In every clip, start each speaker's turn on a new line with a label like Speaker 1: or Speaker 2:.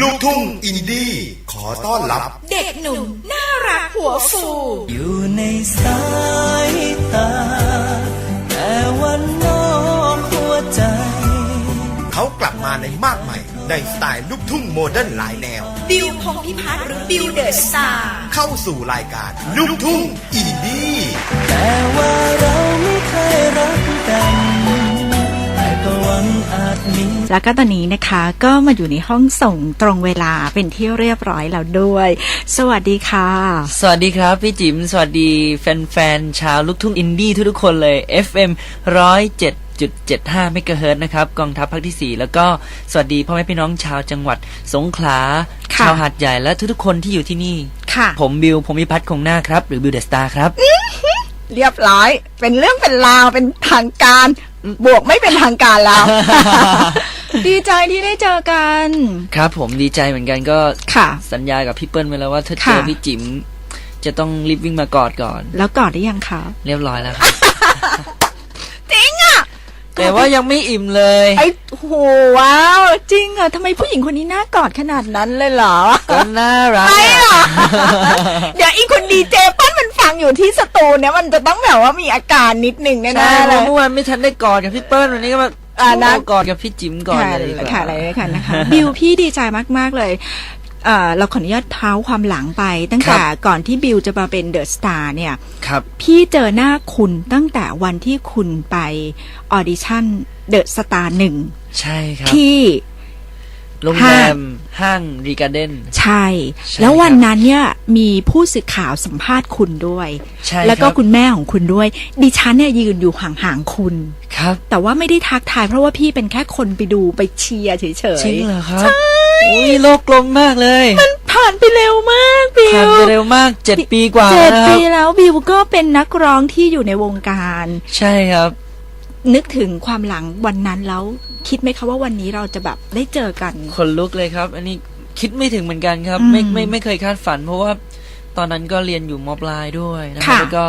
Speaker 1: ลูกทุ่งอินดี้ขอต้อนรับ
Speaker 2: เด็กหนุ่มน่ารักหัวฟู
Speaker 3: อยู่ในสายตา แต่วันนอกหัวใจ
Speaker 1: เขากลับมาในมากใหม่ ในสไตล์ลูกทุ่งโมเดิร์นหลายแนว
Speaker 2: บิวพงษ์พิพัฒน์หรือบิวเดอะสตาร์
Speaker 1: เข้าสู่รายการลูกทุ่งอินดี้
Speaker 3: แต่ว่าเราไม่เคยรักกัน แล้
Speaker 4: วก็ตอนนี้นะคะก็มาอยู่ในห้องส่งตรงเวลาเป็นที่เรียบร้อยแล้วด้วย สวัสดีค่ะ
Speaker 3: สวัสดีครับพี่จิมสวัสดีแฟนๆชาวลูกทุ่งอินดี้ทุกๆคนเลย FM 107.75เมกะเฮิรตซ์นะครับกองทัพภาคที่ 4 แล้วก็สวัสดีพ่อแม่พี่น้องชาวจังหวัดสงขลา
Speaker 4: ค่ะ
Speaker 3: ชาวหาดใหญ่และทุกๆคนที่อยู่ที่นี่
Speaker 4: ค่ะ
Speaker 3: ผมบิวผมพิพัฒน์คงหน้าครับ หรือบิวเดอะสตาร์ครับ
Speaker 4: เรียบร้อย เป็นเรื่องเป็นราวเป็นทางการ บวกไม่เป็นทางการแล้ว ดีใจที่ได้เจอกัน
Speaker 3: ครับผมดีใจเหมือนกันก็
Speaker 4: ค่ะ
Speaker 3: สัญญากับพี่เปิ้ลไว้แล้วว่าถ้าเจ
Speaker 4: ค่ะ
Speaker 3: อพี่จิ๋มจะต้องรีบวิ่งมากอดก่อน
Speaker 4: แล้วกอดได้ยังคะ
Speaker 3: เรียบร้อยแล้วครับ
Speaker 4: จริงอะ
Speaker 3: แต่ว่ายังไม่อิ่มเลย
Speaker 4: ไอ้โหว้าวจริงอะทำไมผู้หญิงคนนี้น่ากอดขนาดนั้นเลยเหรอ
Speaker 3: ก็น่ารัก
Speaker 4: ไม่
Speaker 3: อะ
Speaker 4: หรอเดี๋ยวอีกคนดีเจปั้น มันฟังอยู่ที่สตูเนี่ยมันจะต้องแบบว่ามีอาการนิดหนึ่งแน่
Speaker 3: ใช่
Speaker 4: ๆ
Speaker 3: เพ
Speaker 4: เล
Speaker 3: ราะ
Speaker 4: ย
Speaker 3: เมื่อวานไม่ทันได้กอดกับพี่เปิ้ลวันนี้ก็มา
Speaker 4: อ่านะ
Speaker 3: กอดกับพี่จิ๋มก่อน
Speaker 4: ค่ะ
Speaker 3: เลยดีกว่า
Speaker 4: ค่ะอะไรค่ะนะคะ บิวพี่ดีใจมาก ๆ เลยเอ่อเราขออนุญาตเท้าความหลังไป ตั้งแต่ก่อนที่บิวจะมาเป็นเดอะสตาร์เนี่ย
Speaker 3: ครับ
Speaker 4: พี่เจอหน้าคุณตั้งแต่วันที่คุณไปออดิชั่นเดอะสตาร์หนึ่ง
Speaker 3: ใช่ครับ
Speaker 4: ที่
Speaker 3: โรงแรมห้างรีการ์เด้น
Speaker 4: ใช่
Speaker 3: ใช่
Speaker 4: แล้ววัน
Speaker 3: ครับ
Speaker 4: นั้นเนี่ยมีผู้สื่อข่าวสัมภาษณ์คุณด้วย
Speaker 3: ใช่
Speaker 4: แล้วก็
Speaker 3: รับ
Speaker 4: คุณแม่ของคุณด้วย ดิฉันเนี่ยยืนอยู่ห่างๆคุณ
Speaker 3: ครับ
Speaker 4: แต่ว่าไม่ได้ทักทายเพราะว่าพี่เป็นแค่คนไปดูไปเชียร์เฉย
Speaker 3: จริง
Speaker 4: ๆ
Speaker 3: เหรอครับอุ้ยโลกกลมมากเลย
Speaker 4: ผ่านไปเร็วมากบิ
Speaker 3: ผ่าน
Speaker 4: ว
Speaker 3: ไปเร็วมากเจ็ดปีกว่า
Speaker 4: เจ็ด
Speaker 3: แล้วนะค
Speaker 4: ปี
Speaker 3: รับ
Speaker 4: แล้วบิวก็เป็นนักร้องที่อยู่ในวงการ
Speaker 3: ใช่ครับ
Speaker 4: นึกถึงความหลังวันนั้นแล้วคิดไหมคะว่าวันนี้เราจะแบบได้เจอกัน
Speaker 3: คนลุกเลยครับ อันนี้คิดไม่ถึงเหมือนกันครับ
Speaker 4: อืม
Speaker 3: ไม่ไม่ไม่เคยคาดฝัน เพราะว่าตอนนั้นก็เรียนอยู่มปลายด้วยนะครั
Speaker 4: ค่ะ
Speaker 3: บแล้วก็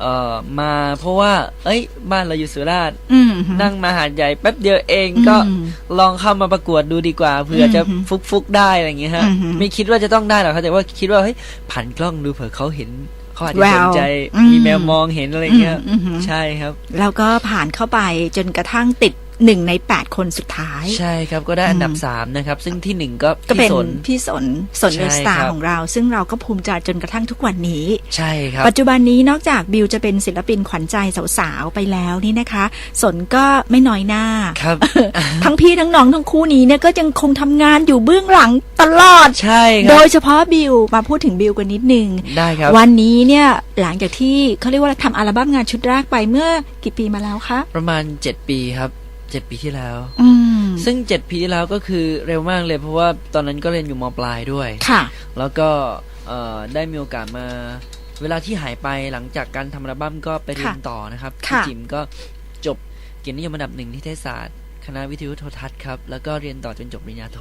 Speaker 3: เอ่อมาเพราะว่า เอ้ย บ้านเราอยู่สุราษฎร์
Speaker 4: อืม
Speaker 3: นั่งมาหาดใหญ่แป๊บเดียวเองก็
Speaker 4: อืม
Speaker 3: ลองเข้ามาประกวดดูดีกว่าเผื่อจะ
Speaker 4: อืม
Speaker 3: ฟุกฟุกๆได้อะไรอย่างเงี้ยฮะ
Speaker 4: อืม
Speaker 3: ไม่คิดว่าจะต้องได้หรอกครับแต่ว่าคิดว่าเฮ้ยผ่านกล้องดูเผื่อเขาเห็น เขาอาจจะ
Speaker 4: แว
Speaker 3: ส
Speaker 4: วน
Speaker 3: ใจ
Speaker 4: อืม
Speaker 3: มีแมวมองเห็นอะไรเงี้ย
Speaker 4: อืมอืม
Speaker 3: ใช่ครับ
Speaker 4: แล้วก็ผ่านเข้าไปจนกระทั่งติด หนึ่งในแปดคนสุดท้าย
Speaker 3: ใช่ครับก็ได้อันดับ
Speaker 4: อืม
Speaker 3: สามนะครับ ซึ่งที่หนึ่งก็
Speaker 4: ก็เป็
Speaker 3: พี่
Speaker 4: น
Speaker 3: สน
Speaker 4: พี่สนสน
Speaker 3: ใช่
Speaker 4: เดอะสตา
Speaker 3: ครั
Speaker 4: ร์
Speaker 3: บ
Speaker 4: ของเรา ซึ่งเราก็ภูมิใจจนกระทั่งทุกวันนี้
Speaker 3: ใช่ครับ
Speaker 4: ปัจจุบันนี้นอกจากบิวจะเป็นศิลปินขวัญใจสาวๆไปแล้วนี่นะคะ สนก็ไม่น้อยหน้า
Speaker 3: ครับ
Speaker 4: ทั้งพี่ทั้งน้องทั้งคู่นี้เนี่ยก็ยังคงทำงานอยู่เบื้องหลังตลอด
Speaker 3: ใช่ค
Speaker 4: โด
Speaker 3: รับ
Speaker 4: ยเฉพาะบิวมาพูดถึงบิวกันนิดนึง
Speaker 3: ได้ครับ
Speaker 4: วันนี้เนี่ยหลังจากที่เขาเรียกว่าทำอัลบั้มงานชุดแรกไปเมื่อกี่ปีมาแล้วคะ
Speaker 3: ประมาณเจ็ดปีครับ เจ็ดปีที่แล้ว
Speaker 4: อืม
Speaker 3: ซึ่งเจ็ดปีที่แล้วก็คือเร็วมากเลยเพราะว่าตอนนั้นก็เรียนอยู่มปลายด้วย
Speaker 4: ค่ะ
Speaker 3: แล้วก็เอ่อได้มีโอกาสมาเวลาที่หายไปหลังจากการทำอัลบั้มก็ไปเรียน
Speaker 4: ค่ะ
Speaker 3: ต่อนะครับ
Speaker 4: ค่ะ
Speaker 3: พี่จิมก็จบเกียรตินิยมอันดับหนึ่งที่เทศศาสตร์คณะวิทยุโทรทัศน์ครับแล้วก็เรียนต่อจนจบปริญญาโท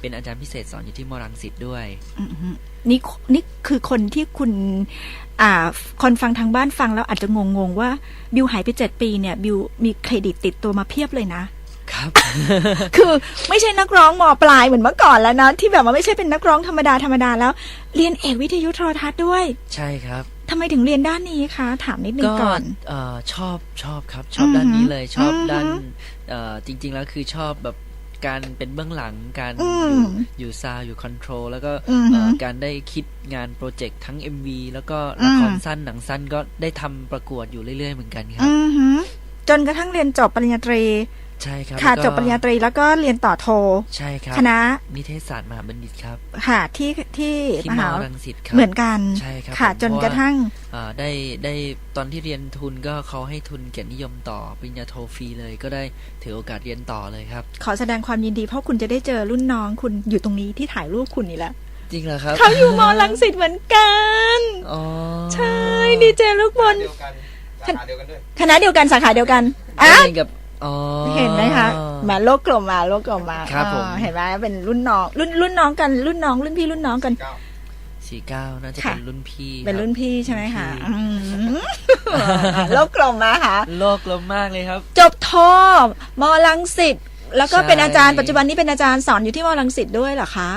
Speaker 3: เป็นอาจารย์พิเศษสอนอยู่ที่มรังสิตด้วย
Speaker 4: อืมฮึนี่นี่คือคนที่คุณอ่า คนฟังทางบ้านฟังแล้วอาจจะงงๆว่าบิวหายไปเจ็ดปีเนี่ยบิวมีเครดิตติดตัวมาเพียบเลยนะ
Speaker 3: ครับ
Speaker 4: คือไม่ใช่นักร้องมปลายเหมือนเมื่อก่อนแล้วนะที่แบบว่าไม่ใช่เป็นนักร้องธรรมดาธรรมดาแล้ว เรียนเอกวิทยุโทรทัศน์ด้วย
Speaker 3: ใช่ครับ
Speaker 4: ทำไมถึงเรียนด้านนี้คะ ถามนิดนึง
Speaker 3: ก็
Speaker 4: ก่อน
Speaker 3: เอ่อชอบชอบครับ ชอบ
Speaker 4: อือฮึ
Speaker 3: ด้านนี้เลยชอบ
Speaker 4: อือฮึ
Speaker 3: ด้านเอ่อจริง ๆ แล้วคือชอบแบบ การเป็นเบื้องหลังการ
Speaker 4: อื
Speaker 3: อ
Speaker 4: ม
Speaker 3: ยู่อยู่ซาวอยู่คอนโทรลแล้วก็
Speaker 4: อือฮึ
Speaker 3: เอ่อการได้คิดงานโปรเจกต์ทั้ง MV แล้วก็ละคร
Speaker 4: อืม
Speaker 3: สั้นหนังสั้นก็ได้ทำประกวดอยู่เรื่อยๆเหมือนกันครับ
Speaker 4: อือหือจนกระทั่งเรียนจบปริญญาตรี
Speaker 3: ใช่ครับ
Speaker 4: ค่ะ
Speaker 3: แล้วก็
Speaker 4: จบปริญญาตรีแล้วก็เรียนต่อโท
Speaker 3: ใช่ครับ
Speaker 4: คณะ
Speaker 3: นิเทศศาสตร์มหาบัณฑิตครับ
Speaker 4: ค่ะที่ที่
Speaker 3: ที่
Speaker 4: ม
Speaker 3: ม
Speaker 4: หา
Speaker 3: รังสิตครับ
Speaker 4: เหมือนกัน
Speaker 3: ใช่ครับ
Speaker 4: ค่ะ
Speaker 3: ผม
Speaker 4: จน
Speaker 3: เพราะว่า
Speaker 4: กระทั่ง
Speaker 3: อ่าได้ได้ตอนที่เรียนทุนก็เขาให้ทุนเกียรตินิยมต่อปริญญาโทฟรีเลยก็ได้ถือโอกาสเรียนต่อเลยครับ
Speaker 4: ขอแสดงความยินดีเพราะคุณจะได้เจอรุ่นน้องคุณอยู่ตรงนี้ที่ถ่ายรูปคุณนี่แหละ
Speaker 3: จริงเหรอครับ
Speaker 4: เขาอยู่มอลังสิตเหมือนกัน
Speaker 3: อ๋อ
Speaker 4: ใช่ดีเจลูกบอล
Speaker 1: เดียวกันสาขาเดียวกันด้วย
Speaker 4: คณะเดียวกันสาขาเดียวกันอะ
Speaker 3: เรียนกับอ๋อ
Speaker 4: เห็นไหมคะแหมาโลกกลมมาโลกกลมมา
Speaker 3: ครับผม
Speaker 4: อ่าเห็นไหมเป็นรุ่นน้องรุ่นรุ่นน้องกันรุ่นน้องรุ่นพี่รุ่นน้องกัน
Speaker 3: สี่เก้าน่าจะ
Speaker 4: ค่ะ
Speaker 3: เป็นรุ่นพี่
Speaker 4: เป็น
Speaker 3: คบ
Speaker 4: รุ่นพี่ใช่ไหมคะ
Speaker 3: รุ่นพี่
Speaker 4: อืมโลกกลมมาค่ะ
Speaker 3: โลกลมมากเลยครับ
Speaker 4: จบโทมอลังสิตแล้วก็
Speaker 3: ใช่
Speaker 4: เป็นอาจารย์ปัจจุบันนี้เป็นอาจารย์สอนอยู่ที่มอลังสิตด้วยเหรอคะ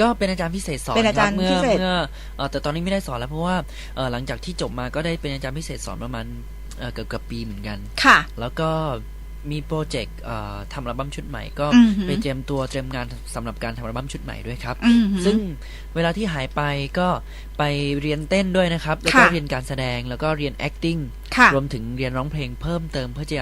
Speaker 3: ก็เป็นอาจารย์พิเศษสอน
Speaker 4: เป็นอาจารย์
Speaker 3: คบเมื่
Speaker 4: พิเศษ
Speaker 3: เมื่อเอ่อแต่ตอนนี้ไม่ได้สอนแล้วเพราะว่าเอ่อหลังจากที่จบมาก็ได้เป็นอาจารย์พิเศษสอนประมาณเอ่อเกือบเกือบปีเหมือนกัน
Speaker 4: ค่ะ
Speaker 3: แล้วก็ มีโปรเจกต์เอ่อทำอัลบั้มชุดใหม่ ก็
Speaker 4: อือหือ
Speaker 3: ไปเตรียมตัวเตรียมงานสำหรับการทำอัลบั้มชุดใหม่ด้วยครับ
Speaker 4: อืมหือ
Speaker 3: ซึ่ง เวลาที่หายไปก็ไปเรียนเต้นด้วยนะครับ แล้วก็
Speaker 4: ค่ะ
Speaker 3: เรียนการแสดงแล้วก็เรียน acting
Speaker 4: ค่ะ
Speaker 3: รวมถึงเรียนร้องเพลงเพิ่มเติมเพื่อจะ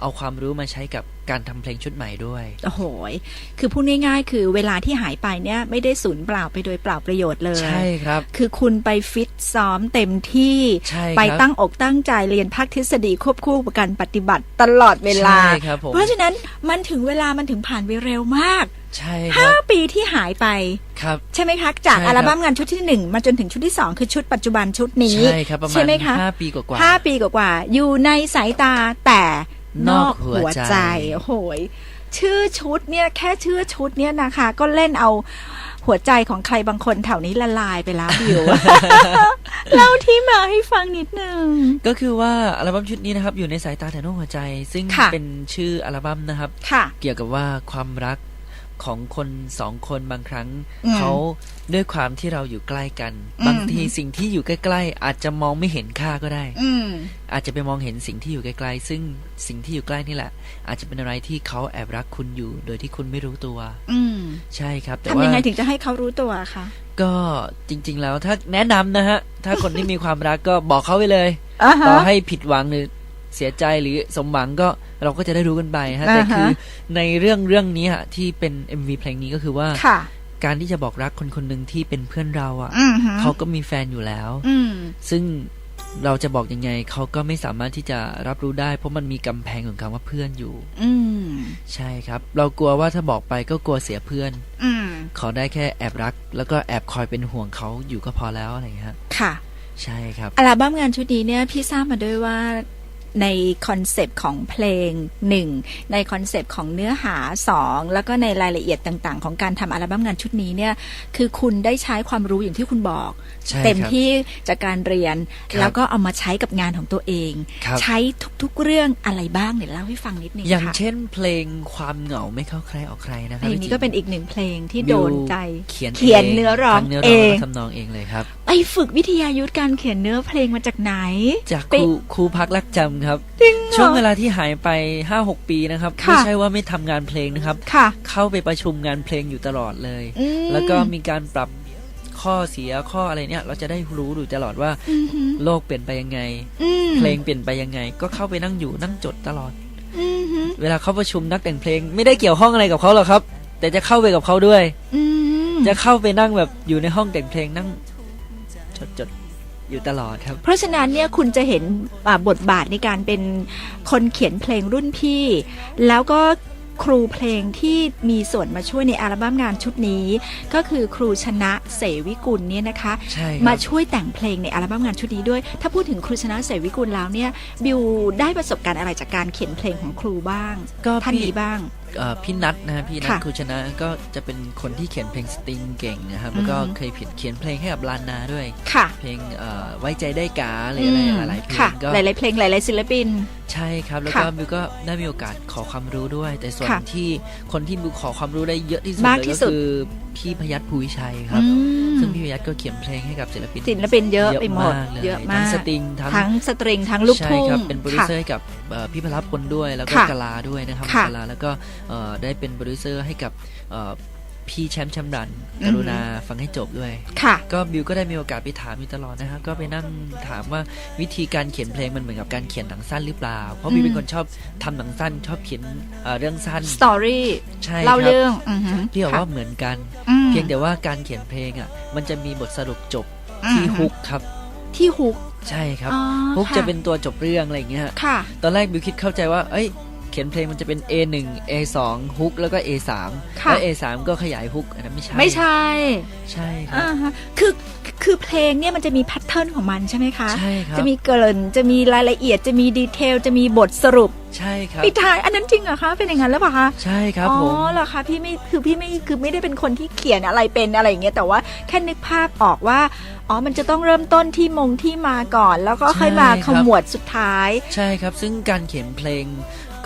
Speaker 3: เอาความรู้มาใช้กับการทำเพลงชุดใหม่ด้วย
Speaker 4: โอ้โหยคือพูดง่ายๆ คือเวลาที่หายไปเนี่ยไม่ได้สูญเปล่าไปโดยเปล่าประโยชน์เลย
Speaker 3: ใช่ครับ
Speaker 4: คือคุณไปฟิตซ้อมเต็มที่
Speaker 3: ใช่ครับ
Speaker 4: ไปตั้งอกตั้งใจเรียนภาคทฤษฎีควบคู่กับการปฏิบัติตลอดเวลา
Speaker 3: ใช่ครับผม
Speaker 4: เพราะฉะนั้นมันถึงเวลามันถึงผ่านไปเร็วมาก
Speaker 3: ใช่ค
Speaker 4: ห้า
Speaker 3: รับ
Speaker 4: ปีที่หายไป
Speaker 3: ครับ
Speaker 4: ใช่ไหมคะจาก
Speaker 3: ใช่ครับ
Speaker 4: อัลบั้มงานชุดที่หนึ่งมาจนถึงชุดที่สองคือชุดปัจจุบันชุดนี้
Speaker 3: ใช่ครับประมาณ
Speaker 4: ไหมคะ
Speaker 3: ห้าปีกว่าๆ
Speaker 4: ห้าปีกว่าๆอยู่ในสายตาแต่น
Speaker 3: น
Speaker 4: อ
Speaker 3: อกกหั
Speaker 4: หัว
Speaker 3: ว
Speaker 4: ใจ
Speaker 3: ใจ
Speaker 4: โอ้โหยชื่อชุดเนี่ยแค่ชื่อชุดเนี่ยนะคะ ก็เล่นเอาหัวใจของใครบางคนแถวนี้ละลายไปแล้วบิวเล่าที่มาให้ฟังนิดนึง
Speaker 3: ก็คือว่าอัลบั้มชุดนี้นะครับอยู่ในสายตาแต่นอกหัวใจ ซึ่ง
Speaker 4: ค่ะ
Speaker 3: เป็นชื่ออัลบั้มนะครับ
Speaker 4: ค่ะ
Speaker 3: เกี่ยวกับว่าความรัก ของคนสองคนบางครั้ง
Speaker 4: อืม
Speaker 3: เขาด้วยความที่เราอยู่ใกล้กัน
Speaker 4: อืม
Speaker 3: บางทีสิ่งที่อยู่ใกล้ ๆ อาจจะมองไม่เห็นค่าก็ได้
Speaker 4: อืม
Speaker 3: อาจจะไปมองเห็นสิ่งที่อยู่ไกลๆซึ่งสิ่งที่อยู่ใกล้นี่แหละ อาจจะเป็นอะไรที่เขาแอบรักคุณอยู่ โดยที่คุณไม่รู้ตัว
Speaker 4: อืม
Speaker 3: ใช่ครับ แต่
Speaker 4: ทำ
Speaker 3: ว่า
Speaker 4: ยังไงถึงจะให้เขารู้ตัวคะ
Speaker 3: ก็จริง ๆ แล้วถ้าแนะนำนะฮะ ถ้าคนที่มีความรักก็บอกเขาไปเลย
Speaker 4: อ่าฮะ
Speaker 3: ต่อให้ผิดหวังหรือ เสียใจหรือสมหวังก็เราก็จะได้รู้กันไปฮะแต่
Speaker 4: อ่าฮะ
Speaker 3: คือในเรื่องเรื่องนี้ฮะที่เป็น MV เพลงนี้ก็คือว่า
Speaker 4: ค่ะ
Speaker 3: การที่จะบอกรักคนคนหนึ่งที่เป็นเพื่อนเราอะ่ะ
Speaker 4: อืมฮึ
Speaker 3: เขาก็มีแฟนอยู่แล้ว
Speaker 4: อืม
Speaker 3: ซึ่งเราจะบอกยังไงเขาก็ไม่สามารถที่จะรับรู้ได้ เพราะมันมีกำแพงของคำว่าเพื่อนอยู่
Speaker 4: อืม
Speaker 3: ใช่ครับ เรากลัวว่าถ้าบอกไปก็กลัวเสียเพื่อน
Speaker 4: อืม
Speaker 3: ขอได้แค่แอบรัก แล้วก็แอบคอยเป็นห่วงเขาอยู่ก็พอแล้วอะไรอย่างเงี้ยฮะ
Speaker 4: ค่ะ
Speaker 3: ใช่ครับ
Speaker 4: อัลบั้มงานชุดนี้เนี่ยพี่ทราบมาด้วยว่า ในคอนเซปต์ของเพลงหนึ่งในคอนเซปต์ของเนื้อหาสองแล้วก็ในรายละเอียดต่างๆ ของการทำอัลบั้มงานชุดนี้เนี่ยคือคุณได้ใช้ความรู้อย่างที่คุณบอก
Speaker 3: ใช่
Speaker 4: เต็ม
Speaker 3: ครับ
Speaker 4: ที่จากการเรียน
Speaker 3: ครับ
Speaker 4: แล้วก็เอามาใช้กับงานของตัวเอง
Speaker 3: ครับ
Speaker 4: ใช้ทุกๆเรื่องอะไรบ้างเนี่ยเล่าให้ฟังนิดนึง
Speaker 3: อย่าง
Speaker 4: ค่ะ
Speaker 3: เช่นเพลงความเหงาไม่เข้าใครออกใครนะค
Speaker 4: เพ
Speaker 3: รับ
Speaker 4: ลงนี้ก็เป็นอีกหนึ่งเพลงที่
Speaker 3: บิ
Speaker 4: โด
Speaker 3: วน
Speaker 4: ใจ
Speaker 3: เขียน
Speaker 4: เขียนเนื้อร้อง
Speaker 3: ทั้เนื้อ
Speaker 4: เอ
Speaker 3: ร้อง
Speaker 4: ง
Speaker 3: และทำนองเองเลยครับ
Speaker 4: ไปฝึกวิทยายุทธการเขียนเนื้อเพลงมาจากไหน
Speaker 3: จาก
Speaker 4: ไป
Speaker 3: ครูครูพักรักจำครับ
Speaker 4: จริงเหรอ
Speaker 3: ช่วงเวลาที่หายไปห้าหกปีนะครับ
Speaker 4: ค่ะ
Speaker 3: ไม่ใช่ว่าไม่ทำงานเพลงนะครับ
Speaker 4: ค่ะ
Speaker 3: เข้าไปประชุมงานเพลงอยู่ตลอดเลย
Speaker 4: อืม
Speaker 3: แล้วก็มีการปรับข้อเสียข้ออะไรเนี่ย เราจะได้รู้อยู่ตลอดว่า
Speaker 4: อือหือ
Speaker 3: โลกเปลี่ยนไปยังไง
Speaker 4: อืม
Speaker 3: เพลงเปลี่ยนไปยังไง ก็เข้าไปนั่งอยู่นั่งจดตลอด
Speaker 4: อือหือ
Speaker 3: เวลาเขาประชุมนักแต่งเพลง ไม่ได้เกี่ยวข้องอะไรกับเขาหรอกครับ แต่จะเข้าไปกับเขาด้วย
Speaker 4: อืม
Speaker 3: จะเข้าไปนั่งแบบอยู่ในห้องแต่งเพลงนั่ง จดจดอยู่ตลอดครับ
Speaker 4: เพราะฉะนั้นเนี่ยคุณจะเห็นอ่าบทบาทในการเป็นคนเขียนเพลงรุ่นพี่ แล้วก็ครูเพลงที่มีส่วนมาช่วยในอัลบั้มงานชุดนี้ ก็คือครูชนะเสวิกุลเนี่ยนะคะ
Speaker 3: ใช่ค
Speaker 4: มา
Speaker 3: รับ
Speaker 4: ช่วยแต่งเพลงในอัลบั้มงานชุดนี้ด้วย ถ้าพูดถึงครูชนะเสวิกุลแล้วเนี่ยบิวได้ประสบการณ์อะไรจากการเขียนเพลงของครูบ้าง
Speaker 3: ก็
Speaker 4: ท่าน
Speaker 3: พี่
Speaker 4: นี้บ้าง
Speaker 3: เอ่อพี่นัทนะฮะพี่นัท
Speaker 4: ค่ะ
Speaker 3: คุชนะก็จะเป็นคนที่เขียนเพลงสตริงเก่งนะครับ แล้วก็
Speaker 4: อือฮึ
Speaker 3: เคยเขียนเขียนเพลงให้กับลานนาด้วย
Speaker 4: ค่ะ
Speaker 3: เพลงเอ่อไว้ใจได้กาหรืออะไร
Speaker 4: ม
Speaker 3: หลายๆเพล
Speaker 4: ค่ะ
Speaker 3: งก็
Speaker 4: หลายๆเพลงหลายๆศิลปิน
Speaker 3: ใช่ครับ แล้ว
Speaker 4: ค่ะ
Speaker 3: ก็บิวก็ได้มีโอกาสขอความรู้ด้วย แต่ส่วน
Speaker 4: ค่ะ
Speaker 3: ที่คนที่บิวขอความรู้ได้เยอะที่สุด
Speaker 4: มาก
Speaker 3: เลย
Speaker 4: ที่
Speaker 3: ก็
Speaker 4: สุด
Speaker 3: คือพี่พยัตภูวิชัยครับ
Speaker 4: อืม
Speaker 3: ซึ่งพี่พยัตก็เขียนเพลงให้กับศิลปิน
Speaker 4: ศิลปินเยอะไปหมด
Speaker 3: เลย
Speaker 4: เยอะมา
Speaker 3: ทั้ง
Speaker 4: ก
Speaker 3: สตริงทั้ง
Speaker 4: ทั้งสตริงทั้งลูก
Speaker 3: ใช่
Speaker 4: ทุ่ง
Speaker 3: ครับเป็นโปรดิว
Speaker 4: ค่ะ
Speaker 3: เซอร์ให้กับเอ่อพี่พลพลด้วยแล้วก็
Speaker 4: ค่ะ
Speaker 3: กะลาด้วยนะครับ
Speaker 4: ค่ะ
Speaker 3: กะลาแล้วก็เอ่อได้เป็นโปรดิวเซอร์ให้กับเอ่อพี่แชมป์แชมป์รัน
Speaker 4: อือฮึ
Speaker 3: กรุณาฟังให้จบด้วย
Speaker 4: ค่ะ
Speaker 3: ก็บิวก็ได้มีโอกาสไปถามอยู่ตลอดนะครับ ก็ไปนั่งถามว่าวิธีการเขียนเพลงมันเหมือนกับการเขียนหนังสั้นหรือเปล่า เพราะบิว
Speaker 4: อืม
Speaker 3: เป็นคนชอบทำหนังสั้น ชอบเขียนเอ่อเรื่องสั้น
Speaker 4: สตอรี่
Speaker 3: ใช่ค
Speaker 4: เล่า
Speaker 3: รับ
Speaker 4: เรื่องอือหือ
Speaker 3: พี่บอก
Speaker 4: ค่ะ
Speaker 3: ว่าเหมือนกัน
Speaker 4: อืม
Speaker 3: เพียงแต่ว่าการเขียนเพลงอะ มันจะมีบทสรุปจบ
Speaker 4: อืม
Speaker 3: ที่ฮุกครับ
Speaker 4: ที่ฮุก
Speaker 3: ใช่ครับ
Speaker 4: อ๋อ
Speaker 3: ฮุก
Speaker 4: ค่
Speaker 3: จะเป็นตัวจบเรื่องอะไรอย่างเงี้ย
Speaker 4: ค่ะ
Speaker 3: ตอนแรกบิวคิดเข้าใจว่า เอ้ยเขียนเพลงมันจะเป็น A1 A2 ฮุกแล้วก็ A3
Speaker 4: ค่ะ
Speaker 3: แล้ว A3 ก็ขยายฮุกอันนั้นไม่ใช่
Speaker 4: ไม่ใช่
Speaker 3: ใช่ครับ
Speaker 4: อ่าฮะคือคือเพลงเนี่ยมันจะมีแพทเทิร์นของมันใช่ไหมคะ
Speaker 3: ใช่ครับ
Speaker 4: จะมีเกริ่นจะมีรายละเอียดจะมีดีเทลจะมีบทสรุป
Speaker 3: ใช่ครับ
Speaker 4: ปิดท้ายอันนั้นจริงเหรอคะเป็นอย่างนั้นหรือเปล่าคะ
Speaker 3: ใช่ครับ
Speaker 4: อ๋อ
Speaker 3: ผม
Speaker 4: เหรอคะพี่ไม่คือพี่ไม่คือไม่ได้เป็นคนที่เขียนอะไรเป็นอะไรอย่างเงี้ยแต่ว่าแค่นึกภาพออกว่าอ๋อมันจะต้องเริ่มต้นที่มงที่มาก่อน แล้วก็ค่อยมาขมวดสุดท้าย
Speaker 3: ใช่ครับ ซึ่งการเขียนเพลง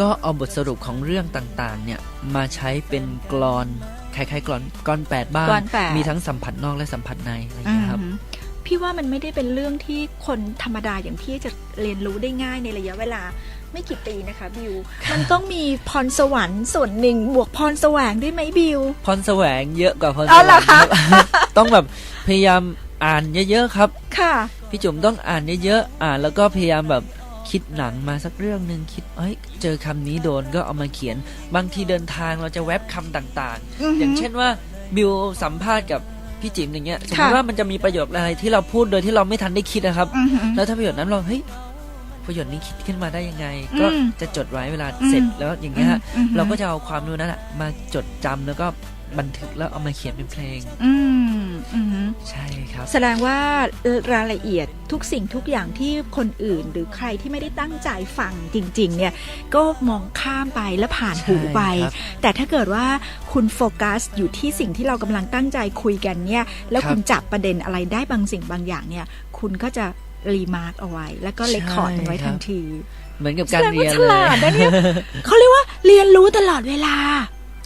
Speaker 3: ก็เอาบทสรุปของเรื่องต่างๆ เนี่ยมาใช้เป็นกลอนคล้ายๆกลอนกลอนแปดบ้าง
Speaker 4: กลอนแปด
Speaker 3: มีทั้งสัมผัสนอกและสัมผัสในอะไรอย่างเงี้ยครับ
Speaker 4: อืมพี่ว่ามันไม่ได้เป็นเรื่องที่คนธรรมดาอย่างพี่จะเรียนรู้ได้ง่ายในระยะเวลาไม่กี่ปีนะคะบิว มันต้องมีพรสวรรค์ส่วนหนึ่งบวกพรแสวงด้วยไหมบิว
Speaker 3: พรแสวงเยอะกว่าพร
Speaker 4: อ๋
Speaker 3: ส
Speaker 4: อ
Speaker 3: ว
Speaker 4: เหรอง
Speaker 3: ค
Speaker 4: คะ
Speaker 3: รับ ต้องแบบพยายามอ่านเยอะๆครับ
Speaker 4: ค่ะ
Speaker 3: พี่จุ๋มต้องอ่านเยอะๆอ่านแล้วก็พยายามแบบ คิดหนังมาสักเรื่องหนึ่งคิดเอ้ยเจอคำนี้โดนก็เอามาเขียน บางทีเดินทางเราจะแวบคำต่าง
Speaker 4: อือ
Speaker 3: ๆ
Speaker 4: หือ
Speaker 3: อย่างเช่นว่าบิวสัมภาษณ์กับพี่จิ๋มอย่างเงี้ยสมม
Speaker 4: ค่ะ
Speaker 3: ติว่ามันจะมีประโยคอะไรที่เราพูดโดยที่เราไม่ทันได้คิดนะครับ
Speaker 4: อือหือ
Speaker 3: แล้วถ้าประโยคนั้นเราเฮ้ยประโยคนี้คิดขึ้นมาได้ยังไง
Speaker 4: อืม
Speaker 3: ก็จะจดไว้เวลาเสร็จ
Speaker 4: อืม
Speaker 3: แล้วอย่างเงี้ยฮะ
Speaker 4: อือหือ
Speaker 3: เราก็จะเอาความรู้นั้นอะมาจดจำแล้วก็ บันทึกแล้วเอามาเขียนเป็นเพลง
Speaker 4: อืมอือหือ
Speaker 3: ใช่ครับ
Speaker 4: แสดงว่ารายละเอียดทุกสิ่งทุกอย่างที่คนอื่น หรือใครที่ไม่ได้ตั้งใจฟังจริง ๆ เนี่ย ก็มองข้ามไปและผ่านหูไป
Speaker 3: ใช่ครับ
Speaker 4: แต่ถ้าเกิดว่าคุณโฟกัสอยู่ที่สิ่งที่เรากำลังตั้งใจคุยกันเนี่ย แล้ว
Speaker 3: ครับ
Speaker 4: คุณจับประเด็นอะไรได้บางสิ่งบางอย่างเนี่ย คุณก็จะรีมาร์กเอาไว้ แล้วก็เลคคอร์ดมันไว้ทันที
Speaker 3: เหมือนกับ
Speaker 4: แส
Speaker 3: การ
Speaker 4: ดง
Speaker 3: เรี
Speaker 4: ว่าย
Speaker 3: น
Speaker 4: ฉ
Speaker 3: เล
Speaker 4: ลาด
Speaker 3: ย
Speaker 4: นะเนี่ยเขาเรียกว่าเรียนรู้ตลอดเวลา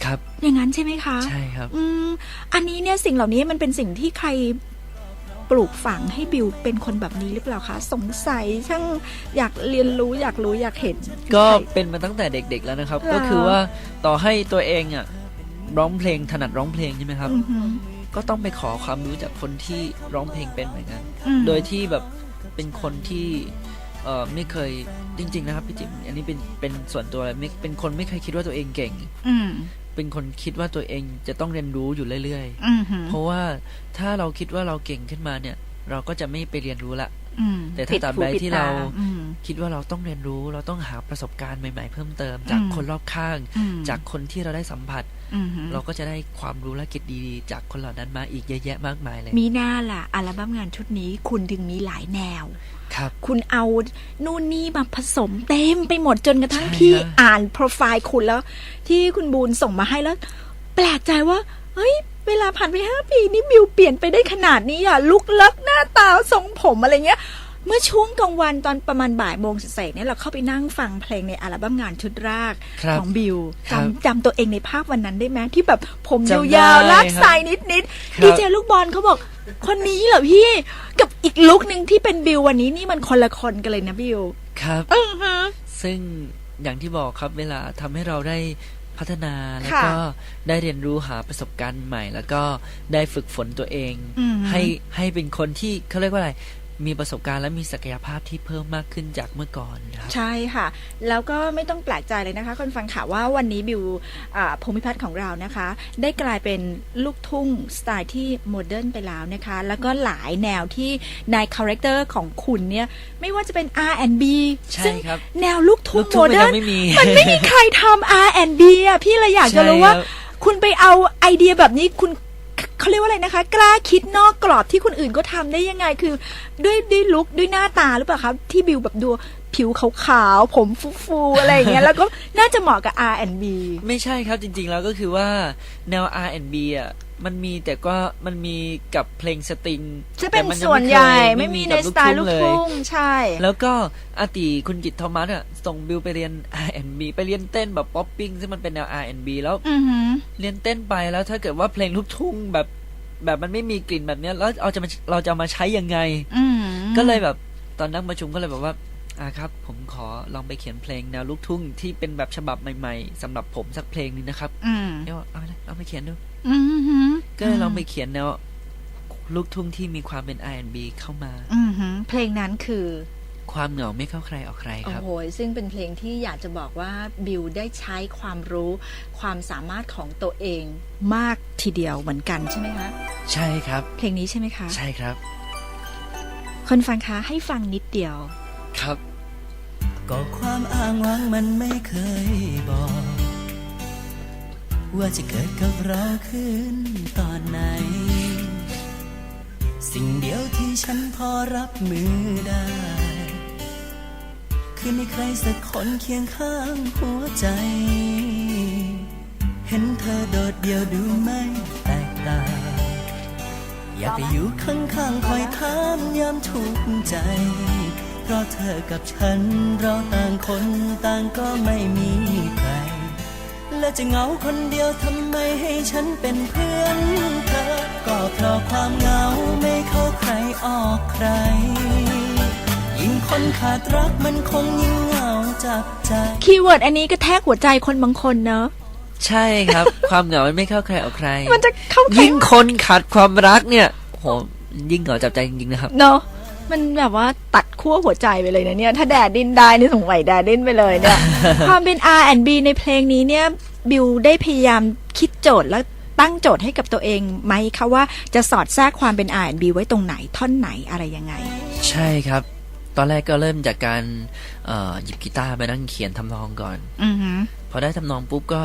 Speaker 3: ครับ
Speaker 4: อย่างนั้นใช่ไหมคะ
Speaker 3: ใช่ครับ
Speaker 4: อืมอันนี้เนี่ยสิ่งเหล่านี้มันเป็นสิ่งที่ใครปลูกฝังให้บิวเป็นคนแบบนี้หรือเปล่าคะ สงสัยช่างอยากเรียนรู้อยากรู้อยากเห็น
Speaker 3: ก็
Speaker 4: ใคร
Speaker 3: เป็นมาตั้งแต่เด็ก ๆ แล้วนะครับ
Speaker 4: เหรอ
Speaker 3: ก็คือว่าต่อให้ตัวเองอะร้องเพลงถนัดร้องเพลงใช่ไหมครับ
Speaker 4: อือหือ
Speaker 3: ก็ต้องไปขอความรู้จากคนที่ร้องเพลงเป็นเหมือนกัน
Speaker 4: อืม
Speaker 3: โดยที่แบบเป็นคนที่เออไม่เคยจริง ๆ นะครับพี่จิ๋มอันนี้เป็นเป็นส่วนตัวเลยไม่เป็นคนไม่เคยคิดว่าตัวเองเก่ง
Speaker 4: อืม
Speaker 3: เป็นคนคิดว่าตัวเองจะต้องเรียนรู้อยู่เรื่อย
Speaker 4: อืมหือ
Speaker 3: ๆเพราะว่าถ้าเราคิดว่าเราเก่งขึ้นมาเนี่ย เราก็จะไม่ไปเรียนรู้ละ
Speaker 4: อืม
Speaker 3: แต่ถ้า
Speaker 4: ผิ
Speaker 3: ตราบ
Speaker 4: หู
Speaker 3: ใด
Speaker 4: ผิ
Speaker 3: ที่
Speaker 4: ต
Speaker 3: เรา
Speaker 4: อืม
Speaker 3: คิดว่าเราต้องเรียนรู้ เราต้องหาประสบการณ์ใหม่ ๆ เพิ่มเติม จาก
Speaker 4: อืม
Speaker 3: คนรอบข้าง
Speaker 4: อืม
Speaker 3: จากคนที่เราได้สัมผัส
Speaker 4: อืมหือ
Speaker 3: เราก็จะได้ความรู้และกิจดีๆ จากคนเหล่านั้นมาอีกเยอะแยะมากมายเลย
Speaker 4: มีหน้าล่ะ อัลบั้มงานชุดนี้คุณถึงมีหลายแนว
Speaker 3: ครับ
Speaker 4: คุณเอานู่นนี่มาผสมเต็มไปหมดจนกระทั่ง
Speaker 3: ใช่
Speaker 4: พี่
Speaker 3: ครับ
Speaker 4: อ่านโปรไฟล์คุณแล้ว ที่คุณบูนส่งมาให้แล้ว แปลกใจว่า เฮ้ยเวลาผ่านไปห้าปีนี่บิวเปลี่ยนไปได้ขนาดนี้อะลุกลักหน้าตาทรงผมอะไรเงี้ย เมื่อช่วงกลางวันตอนประมาณบ่ายโมงเศษๆเนี่ยเราเข้าไปนั่งฟังเพลงในอัลบั้มงานชุดแรก
Speaker 3: ครับ
Speaker 4: ของบิว
Speaker 3: ครับ
Speaker 4: จำจำตัวเองในภาพวันนั้นได้ไหมที่แบบผม
Speaker 3: จำได้
Speaker 4: ยาวๆลาก
Speaker 3: ครับ
Speaker 4: สายนิด
Speaker 3: ครับ
Speaker 4: ๆดีเจลูกบอลเขาบอกคนนี้เหรอพี่กับอีกลุกหนึ่งที่เป็นบิววันนี้นี่มันคนละคนกันเลยนะบิว
Speaker 3: ครับ
Speaker 4: อือฮะ
Speaker 3: ซึ่งอย่างที่บอกครับเวลาทำให้เราได้พัฒนาแล้ว
Speaker 4: ค่ะ
Speaker 3: ก็ได้เรียนรู้หาประสบการณ์ใหม่ แล้วก็ได้ฝึกฝนตัวเอง
Speaker 4: อืม
Speaker 3: ให้ให้เป็นคนที่เขาเรียกว่าอะไร มีประสบการณ์และมีศักยภาพที่เพิ่มมากขึ้นจากเมื่อก่อนนะครับ
Speaker 4: ใช่ค่ะ แล้วก็ไม่ต้องแปลกใจเลยนะคะคนฟังข่าวว่าวันนี้บิวอ่าภูมิพัฒน์ของเรานะคะ ได้กลายเป็นลูกทุ่งสไตล์ที่โมเดิร์นไปแล้วนะคะ แล้วก็หลายแนวที่ในคาแรคเตอร์ของคุณเนี่ยไม่ว่าจะเป็น R&B
Speaker 3: ใช่
Speaker 4: ซึ่ง
Speaker 3: ครับ
Speaker 4: แนวลูกทุ่
Speaker 3: ลู
Speaker 4: ง
Speaker 3: ก
Speaker 4: โม
Speaker 3: ทุ่งมัน
Speaker 4: เดิ
Speaker 3: ยั
Speaker 4: ร์น
Speaker 3: งไม่มี
Speaker 4: มันไม่มีใครทำ R&B อะพี่เลยอยากจะรู้ว่า
Speaker 3: ใช่ครับ
Speaker 4: คุณไปเอาไอเดียแบบนี้คุณ เขาเรียกว่าอะไรนะคะ กล้าคิดนอกกรอบที่คนอื่นก็ทำได้ยังไงคือ ด้วยด้วยลุกด้วยหน้าตาหรือเปล่าคะที่บิวแบบดู ผิวขาวๆ ผมฟูๆ อะไรอย่างเงี้ย แล้วก็น่าจะเหมาะกับ R&B
Speaker 3: ไม่ใช่ครับจริงๆ แล้วก็คือว่าแนว R&B อะมันมีแต่ก็มันมีกับเพลงสตริง
Speaker 4: จะเป็น
Speaker 3: แต่มัยัง
Speaker 4: ส่วนใหญ่
Speaker 3: เคย
Speaker 4: ไม่มีใน
Speaker 3: กับ
Speaker 4: สไตล์ลูก
Speaker 3: เลย
Speaker 4: ทุ่งใช่
Speaker 3: แล้วก็อาติคุณกิตโทมัสอะส่งบิวไปเรียน R&B ไปเรียนเต้นแบบป๊อปปิ้งซึ่งมันเป็นแนว R&B แล้ว
Speaker 4: อือหือ
Speaker 3: เรียนเต้นไปแล้วถ้าเกิดว่าเพลงลูกทุ่งแบบแบบมันไม่มีกลิ่นแบบเนี้ยแล้วเราจะมาเราจะเอามาใช้ยังไง
Speaker 4: อืม
Speaker 3: ก็เลยแบบตอนนั่งประชุมก็เลยแบบว่า อ่าครับ ผมขอลองไปเขียนเพลงแนวลูกทุ่งที่เป็นแบบฉบับใหม่ๆสำหรับผมสักเพลงหนึงนะครับ
Speaker 4: อืม
Speaker 3: เดี๋ยวเอาไปเลยเอาไปเขียนดู
Speaker 4: อือหือ
Speaker 3: ก็เลยลองไปเขียนแนวลูกทุ่งที่มีความเป็น R&B เข้ามา
Speaker 4: อือหือเพลงนั้นคือ
Speaker 3: ความเหงาไม่เข้าใครออกใคร
Speaker 4: โอ้
Speaker 3: ครับ
Speaker 4: โหซึ่งเป็นเพลงที่อยากจะบอกว่าบิวได้ใช้ความรู้ ความสามารถของตัวเองมากทีเดียวเหมือนกันใช่ไหมคะ
Speaker 3: ใช่ครับ
Speaker 4: เพลงนี้ใช่ไหมคะ
Speaker 3: ใช่ครับ
Speaker 4: คนฟังคะให้ฟังนิดเดียว
Speaker 3: ครับ
Speaker 5: ก็ความอ้างว้างมันไม่เคยบอก ว่าจะเกิดกับเราขึ้นตอนไหน สิ่งเดียวที่ฉันพอรับมือได้ คือมีใครสักคนเคียงข้างหัวใจ เห็นเธอโดดเดี่ยวดูไม่แตกต่างอยากไปอยู่ข้างๆคอยถามยามทุกข์ใจ เพราะเธอกับฉัน เราต่างคนต่างก็ไม่มีใคร และจะเหงาคนเดียวทำไมให้ฉันเป็นเพื่อนเธอ ก็เพราะความเหงาไม่เข้าใครออกใคร ยิ่งคนขาดรักมันคงยิ่งเหงาจับใจ
Speaker 4: คีย์เวิร์ดอันนี้ก็แทกหัวใจคนบางคนเนอะ
Speaker 3: ใช่ครับ ความเหงามันไม่เข้าใครออกใคร
Speaker 4: มันจะเข้าใคร
Speaker 3: ยิ่งคนขาดความรักเนี่ยโหยิ่งเหงาจับใจจริงๆนะครับ
Speaker 4: เนอะ มันแบบว่าตัดขั้วหัวใจไปเลยนะเนี่ย ถ้าแดดดินได้นี่สงสัยแดดดินไปเลยเนี่ย ความเป็น R&B ในเพลงนี้เนี่ย บิวได้พยายามคิดโจทย์แล้วตั้งโจทย์ให้กับตัวเองไหมคะว่าจะสอดแทรกความเป็น R&B ไว้ตรงไหนท่อนไหนอะไรยังไง
Speaker 3: ใช่ครับ ตอนแรกก็เริ่มจากการเอ่อหยิบกีตาร์มานั่งเขียนทำนองก่อน
Speaker 4: อือหือ
Speaker 3: พอได้ทำนองปุ๊บก็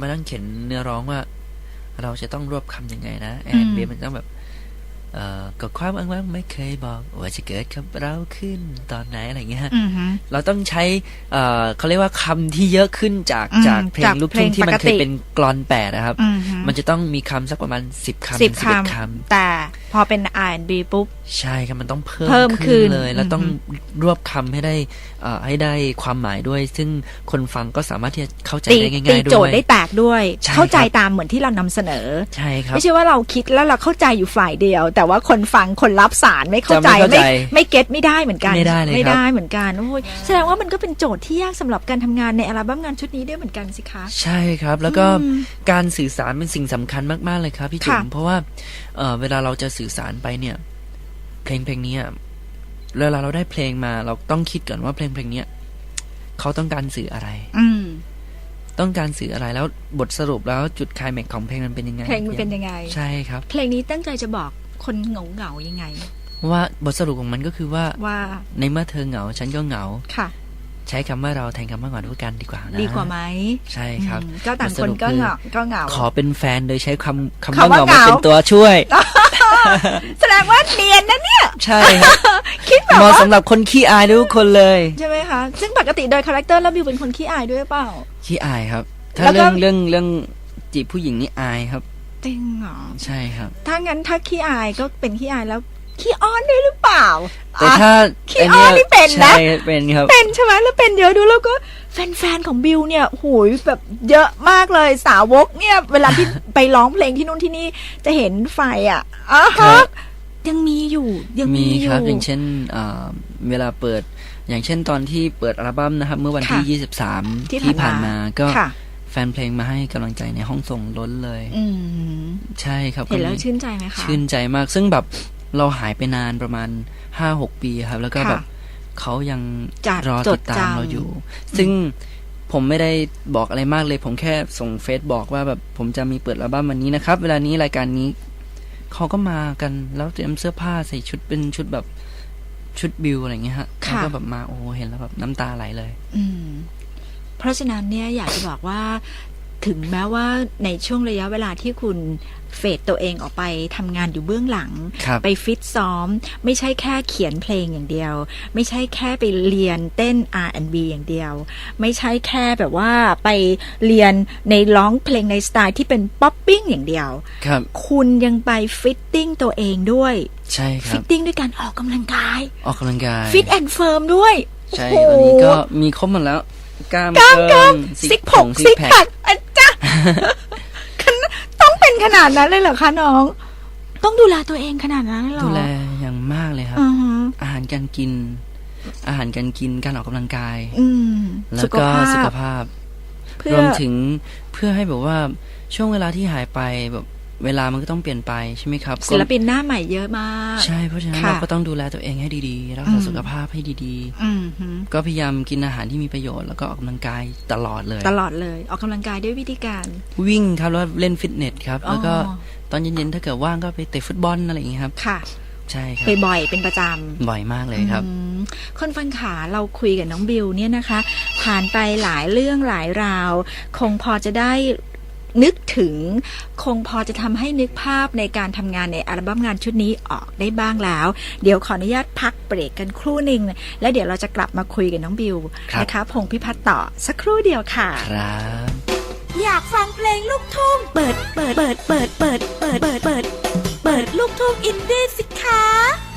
Speaker 3: มานั่งเขียนเนื้อร้องว่า เราจะต้องรวบคำยังไงนะแอนเบมันต้องแบบเอ่อ กับความอ้างว้างไม่เคยบอกว่าจะเกิดกับเราขึ้นตอนไหนอะไรอย่างเงี้ยฮะ
Speaker 4: อือหือ
Speaker 3: เราต้องใช้เอ่อเขาเรียกว่าคำที่เยอะขึ้นจาก
Speaker 4: อืม
Speaker 3: จากเพล
Speaker 4: จาก
Speaker 3: งลูกทุ่งที่มัน
Speaker 4: เพลงปก
Speaker 3: เค
Speaker 4: ติ
Speaker 3: ยเป็นกลอนแปดนะครับ
Speaker 4: อือหือ
Speaker 3: มันจะต้องมีคำสักประมาณสิบคำ
Speaker 4: สิบ
Speaker 3: ถึง
Speaker 4: ค
Speaker 3: 11คำ
Speaker 4: แต่พอเป็น R&B ปุ๊บำ
Speaker 3: ใช่ครับมันต้องเพิ่ม
Speaker 4: เพิ่มขึ้น
Speaker 3: เลย แล้ว
Speaker 4: อือฮึ
Speaker 3: ต้องรวบคำให้ได้เอ่อให้ได้ความหมายด้วย ซึ่งคนฟังก็สามารถที่จะเข้าใจ
Speaker 4: ตี
Speaker 3: ได้
Speaker 4: ตี
Speaker 3: ง่ายๆ
Speaker 4: โจ
Speaker 3: ด้ว
Speaker 4: ท
Speaker 3: ย
Speaker 4: ย์ได้แตกด้วย
Speaker 3: ใช่
Speaker 4: เข้าใจ
Speaker 3: ครับ
Speaker 4: ตามเหมือนที่เรานำเสนอ
Speaker 3: ใช่ครับ
Speaker 4: ไม่ใช่ว่าเราคิดแล้วเราเข้าใจอยู่ฝ่ายเดียวแต่ว่าคนฟังคนรับสารไม่เข้าใจ
Speaker 3: จะไม่เข้าใจ
Speaker 4: ไม่เก็ตไม่ได้เหมือนกัน
Speaker 3: ไม่ได้เลยครับ
Speaker 4: ไม่ได้เหมือนกันโอ้ยแสดงว่ามันก็เป็นโจทย์ที่ยากสำหรับการทำงานในอัลบั้มงานชุดนี้ด้วยเหมือนกันสิคะ
Speaker 3: ใช่ครับ แล้วก็
Speaker 4: อืม
Speaker 3: การสื่อสารเป็นสิ่งสำคัญมากๆเลยครับพี่จุ๋ม
Speaker 4: ค่ะ
Speaker 3: เพราะว่าเอ่อเวลาเราจะสื่อสารไปเนี่ย เพลงเพลงนี้อะเวลาเราได้เพลงมา เราต้องคิดก่อนว่าเพลงเพลงเนี้ยเขาต้องการสื่ออะไร
Speaker 4: อืม
Speaker 3: ต้องการสื่ออะไรแล้วบทสรุปแล้วจุดไคลแม็กซ์ของเพลงมันเป็นยังไง
Speaker 4: เพลงมันเป็นยังไง
Speaker 3: ใช่ครับ
Speaker 4: เพลงนี้ตั้งใจจะบอก คนเหงาเหงาๆยังไง
Speaker 3: ว่าบทสรุปของมันก็คือว่า
Speaker 4: ว่า
Speaker 3: ในเมื่อเธอเหงาฉันก็เหงา
Speaker 4: ค่ะ
Speaker 3: ใช้คำว่าเราแทนคำว่าเหงาด้วยกันดีกว่านะ
Speaker 4: ดีกว่าไหม
Speaker 3: ใช่ครับ
Speaker 4: อืมก็ต่าง
Speaker 3: บทส
Speaker 4: คน
Speaker 3: รุป
Speaker 4: ก็
Speaker 3: คือ
Speaker 4: เหงาก็เหงา
Speaker 3: ขอเป็นแฟนโดยใช้คำคำ
Speaker 4: คำ
Speaker 3: ว่า
Speaker 4: ว่า
Speaker 3: เหงามา
Speaker 4: เหงา
Speaker 3: เป็นตัวช่วย
Speaker 4: แสดงว่าเนียนนะเนี่ย
Speaker 3: ใช่ครับ
Speaker 4: คิดแบบ
Speaker 3: เหมาะ
Speaker 4: ว่า
Speaker 3: สำหรับคนขี้อายทุกคนเลย
Speaker 4: ใช่ไหมคะซึ่งปกติโดยคาแรคเตอร์แล้วบิวเป็นคนขี้อายด้วยหรือเปล่า
Speaker 3: ขี้อายครับ ถ้า
Speaker 4: แล้วก็
Speaker 3: เรื่องเรื่องเรื่องจีบผู้หญิงนี่อายครับ
Speaker 4: จริงเหรอ
Speaker 3: ใช่ครับ
Speaker 4: ถ้างั้นถ้าขี้อายก็เป็นขี้อายแล้วขี้อ้อนด้วยหรือเปล่า
Speaker 3: แต่
Speaker 4: อะ
Speaker 3: ถ้า
Speaker 4: ขี้อ้อนนี่เป็นนะ
Speaker 3: ใช่เป็นครับ
Speaker 4: เป็นใช่ไหมแล้วเป็นเยอะดูแล้วก็แฟนๆของบิวเนี่ยหูยแบบเยอะมากเลยสาวกเนี่ย เวลาที่ไปร้องเพลงที่นู่นที่นี่จะเห็นไฟอะอะ
Speaker 3: ครั
Speaker 4: ฮะ
Speaker 3: บ
Speaker 4: ยังมีอยู่ยัง
Speaker 3: มี
Speaker 4: มีอ
Speaker 3: ค
Speaker 4: ยู่
Speaker 3: รับอย่างเช่นอ่าเวลาเปิด อย่างเช่นตอนที่เปิดอัลบั้มนะครับ เมื่อวันที่
Speaker 4: ค่ะ
Speaker 3: 23
Speaker 4: ที่
Speaker 3: ที่
Speaker 4: ผ่า
Speaker 3: ผ่านน
Speaker 4: มา
Speaker 3: มาก็
Speaker 4: ค่ะ
Speaker 3: แฟนเพลงมาให้กำลังใจในห้องส่งล้นเลย
Speaker 4: อืม
Speaker 3: ใช่ครับ
Speaker 4: เห็นแล้ว
Speaker 3: ก็มี
Speaker 4: ชื่นใจไหมคะ
Speaker 3: ชื่นใจมาก ซึ่งแบบเราหายไปนานประมาณ5-6ปีครับ แล้วก็
Speaker 4: ค่ะ
Speaker 3: แบบเขายัง
Speaker 4: จัด
Speaker 3: รอ
Speaker 4: จ
Speaker 3: ติ
Speaker 4: ด
Speaker 3: ดตาม
Speaker 4: จำ
Speaker 3: เราอยู่ ซึ่งผมไม่ได้บอกอะไรมากเลย ผมแค่ส่งเฟซบอกว่าแบบผมจะมีเปิดอัลบั้มวันนี้นะครับ เวลานี้รายการนี้เขาก็มากันแล้วเตรียมเสื้อผ้าใส่ชุดเป็นชุดแบบชุดบิวอะไรอย่างเงี้ยฮะ
Speaker 4: ค่ะ
Speaker 3: แล้วก็แบบมาโอ้เห็นแล้วแบบน้ำตาไหลเลย
Speaker 4: อืม เพราะฉะนั้นเนี่ยอยากจะบอกว่าถึงแม้ว่าในช่วงระยะเวลาที่คุณเฟดตัวเองออกไปทำงานอยู่เบื้องหลัง
Speaker 3: ครับ
Speaker 4: ไปฟิตซ้อม ไม่ใช่แค่เขียนเพลงอย่างเดียว ไม่ใช่แค่ไปเรียนเต้น R&B อย่างเดียว ไม่ใช่แค่แบบว่าไปเรียนในร้องเพลงในสไตล์ที่เป็นป๊อปปิ้งอย่างเดียว
Speaker 3: ครับ
Speaker 4: คุณยังไปฟิตติ้งตัวเองด้วย
Speaker 3: ใช่ค
Speaker 4: ฟิ
Speaker 3: รับ
Speaker 4: ตติ้งด้วยการออกกำลังกาย
Speaker 3: ออกกำลังกาย
Speaker 4: ฟิตแอนด์เฟิร์มด้วย
Speaker 3: ใช่
Speaker 4: โอ้โห
Speaker 3: ตอนนี้ก็มีครบหมดแล้ว กล้าม
Speaker 4: กล้ามกล้าม
Speaker 3: เฟิร์
Speaker 4: ซิกผง
Speaker 3: ผ
Speaker 4: ซิก
Speaker 3: แพ
Speaker 4: แพ
Speaker 3: ค
Speaker 4: คอะจ้ะต้องเป็นขนาดนั้นเลยเหรอคะน้อง ต้องดูแลตัวเองขนาดนั้นเลยเหรอ
Speaker 3: ดูแลอย่างมากเลยครับ
Speaker 4: อือฮึ
Speaker 3: อาหารการกิน อาหารการกินการออกกำลังกาย
Speaker 4: อืม
Speaker 3: แล้วก็สุขภาพ
Speaker 4: เพื่อ
Speaker 3: รวมถึงเพื่อให้แบบว่าช่วงเวลาที่หายไปแบบ เวลามันก็ต้องเปลี่ยนไปใช่ไหมครับ
Speaker 4: ศิลปินหน้าใหม่เยอะมาก
Speaker 3: ใช่เพราะฉะนั้น
Speaker 4: ค่ะ
Speaker 3: เราก็ต้องดูแลตัวเองให้ดีๆรัก
Speaker 4: อื
Speaker 3: ษามสุขภาพให้ดี
Speaker 4: อืมฮึ
Speaker 3: ๆก็พยายามกินอาหารที่มีประโยชน์แล้วก็ออกกำลังกายตลอดเลย
Speaker 4: ตลอดเลย ออกกำลังกายด้วยวิธีการ
Speaker 3: วิ่งครับแล้วเล่นฟิตเนสครับแล้วก็
Speaker 4: อ๋อ
Speaker 3: ตอนเย็นๆถ้าเกิดว่างก็ไปเตะฟุตบอลอะไรอย่างเงี้ยครับ
Speaker 4: ค่ะ
Speaker 3: ใช่ครับ
Speaker 4: บ่อยๆเป็นประจำ
Speaker 3: บ่อยมากเลยครับ
Speaker 4: อืมคนฟังขาเราคุยกับน้องบิวเนี่ยนะคะ ผ่านไปหลายเรื่องหลายราว คงพอจะได้ นึกถึงคงพอจะทำให้นึกภาพในการทำงานในอัลบั้มงานชุดนี้ออกได้บ้างแล้ว เดี๋ยวขออนุญาตพักเบรกกันครู่หนึ่งแล้วเดี๋ยวเราจะกลับมาคุยกับน้องบิว
Speaker 3: บ
Speaker 4: นะคะพงพิพัฒน์ต่อสักครู่เดียวค่ะ
Speaker 3: ครับ
Speaker 2: อยากฟังเพลงลูกทุ่งเปิดเปิดเปิดเปิดเปิดเปิดเปิดเปิดเปิดลูกทุ่งอินดี้สิคะ